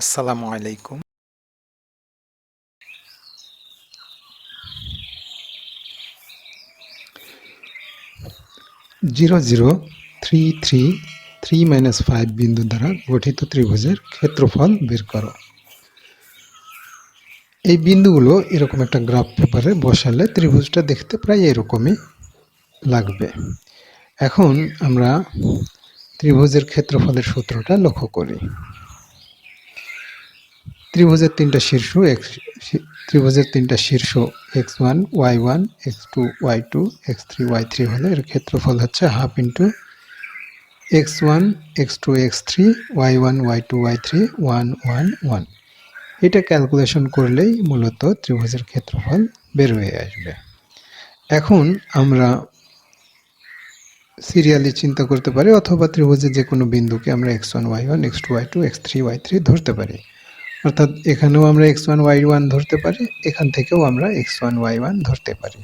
আসসালামু আলাইকুম। Zero zero three three three minus five বিন্দু দ্বারা গঠিত ত্রিভুজের ক্ষেত্রফল বের করো। এই বিন্দুগুলো এরকম একটা গ্রাফ পেপারে বসালে ত্রিভুজটা দেখতে প্রায় এরকমই লাগবে। এখন আমরা ত্রিভুজের ক্ষেত্রফলের সূত্রটা লক্ষ্য করি। ত্রিভুজের তিনটা শীর্ষ এক্স ত্রিভুজের তিনটা শীর্ষ x one y one x two y two x three y three হলে এর ক্ষেত্রফল হচ্ছে half into x one x two x three y one y two y three one one one এটা ক্যালকুলেশন করলেই মূলত ত্রিভুজের ক্ষেত্রফল বের হয়ে আসবে। এখন আমরা সিরিয়ালি চিন্তা করতে পারি, অথবা ত্রিভুজের যে কোনো বিন্দুকে আমরা x one y one x two y two x three y three ধরতে পারি। অর্থাৎ এখানেও আমরা এক্স ওয়ান ওয়াই ওয়ান ধরতে পারি, এখান থেকেও আমরা এক্স ওয়ান ওয়াই ওয়ান ধরতে পারি।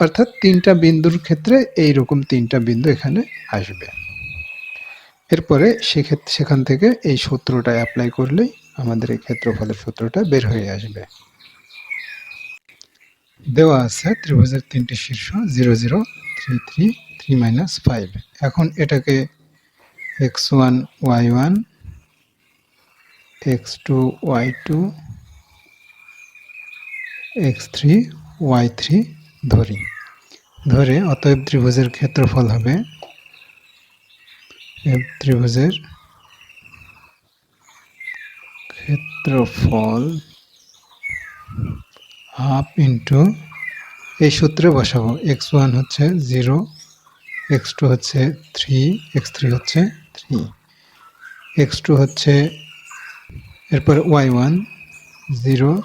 অর্থাৎ তিনটা বিন্দুর ক্ষেত্রে এই রকম তিনটা বিন্দু এখানে আসবে। এরপরে সেক্ষেত্রে সেখান থেকে এই সূত্রটা অ্যাপ্লাই করলেই আমাদের এই ক্ষেত্রফলের সূত্রটা বের হয়ে আসবে। দেওয়া আছে ত্রিভুজের তিনটি শীর্ষ zero zero three three three minus five এখন এটাকে x one y one x two y two x three y three ধরি। ধরে অতএব ত্রিভুজের ক্ষেত্রফল হবে ত্রিভুজের ক্ষেত্রফল হাফ ইন্টু এই সূত্রে বসাবো। এক্স হচ্ছে জিরো এক্স টু হচ্ছে থ্রি এক্স থ্রি হচ্ছে থ্রি এক্স টু হচ্ছে এরপর y one, zero,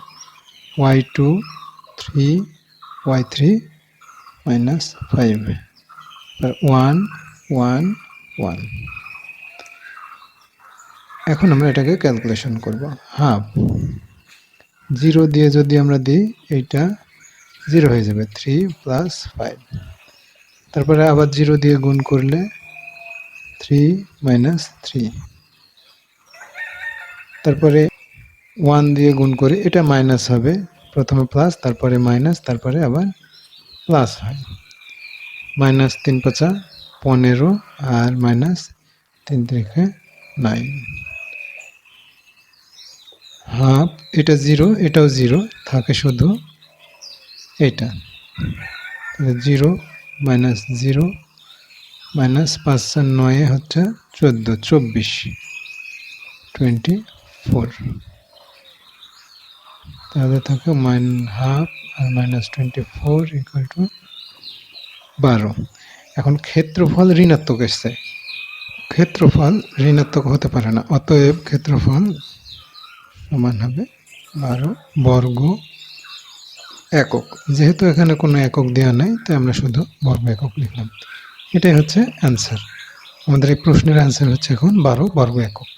y two, three, y three, minus five. One one one. এখন আমরা এটাকে ক্যালকুলেশন করব। হাফ। জিরো দিয়ে যদি আমরা দিই, এইটা জিরো হয়ে যাবে, থ্রি প্লাস ফাইভ। তারপরে আবার জিরো দিয়ে গুণ করলে থ্রি মাইনাস থ্রি। তারপরে ওয়ান দিয়ে গুণ করে, এটা মাইনাস হবে। প্রথমে প্লাস তারপরে মাইনাস, তারপরে আবার প্লাস হয়। মাইনাস তিন পাঁচা পনেরো আর মাইনাস তিন তিরিখে নাইন হাফ এটা জিরো এটাও জিরো থাকে শুধু এটা। জিরো মাইনাস জিরো মাইনাস পাঁচ চার নয়ে হচ্ছে চোদ্দ, চব্বিশ। টোয়েন্টি ফোর তাহলে থাকে mine half R minus twenty four equal to বারো। এখন ক্ষেত্রফল ঋণাত্মক এসছে। ক্ষেত্রফল ঋণাত্মক হতে পারে না, অতএব ক্ষেত্রফল সমান হবে বারো বর্গ একক। যেহেতু এখানে কোনো একক দেওয়া নাই, তাই আমরা শুধু বর্গ একক লিখলাম। এটাই হচ্ছে অ্যান্সার আমাদের এই প্রশ্নের অ্যান্সার হচ্ছে এখন বারো বর্গ একক।